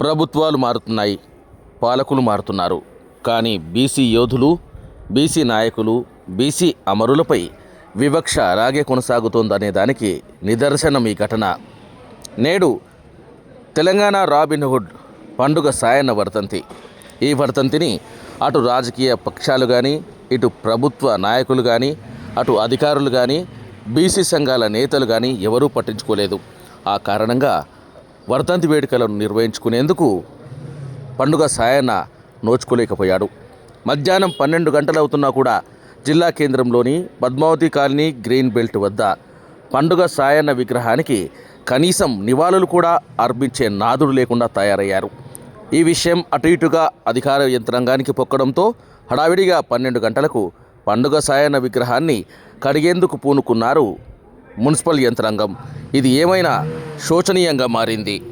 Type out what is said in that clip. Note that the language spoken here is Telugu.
ప్రభుత్వాలు మారుతున్నాయి పాలకులు మారుతున్నారు. కానీ బీసీ యోధులు బీసీ నాయకులు బీసీ అమరులపై వివక్ష అలాగే కొనసాగుతోందనే దానికి నిదర్శనం ఈ ఘటన. నేడు తెలంగాణ రాబిన్హుడ్ పండుగ సాయన్న వర్ధంతి. ఈ వర్ధంతిని అటు రాజకీయ పక్షాలు కానీ ఇటు ప్రభుత్వ నాయకులు కానీ అటు అధికారులు కానీ బీసీ సంఘాల నేతలు కానీ ఎవరూ పట్టించుకోలేదు. ఆ కారణంగా వర్ధంతి వేడుకలను నిర్వహించుకునేందుకు పండుగ సాయన్న నోచుకోలేకపోయాడు. మధ్యాహ్నం పన్నెండు గంటలవుతున్నా కూడా జిల్లా కేంద్రంలోని పద్మావతి కాలనీ గ్రీన్ బెల్ట్ వద్ద పండుగ సాయన్న విగ్రహానికి కనీసం నివాళులు కూడా అర్పించే నాదుడు లేకుండా తయారయ్యారు. ఈ విషయం అటు ఇటుగా అధికార యంత్రాంగానికి పొక్కడంతో హడావిడిగా పన్నెండు గంటలకు పండుగ సాయన్న విగ్రహాన్ని కడిగేందుకు పూనుకున్నారు మున్సిపల్ యంత్రాంగం. ఇది ఏమైనా శోచనీయంగా మారింది.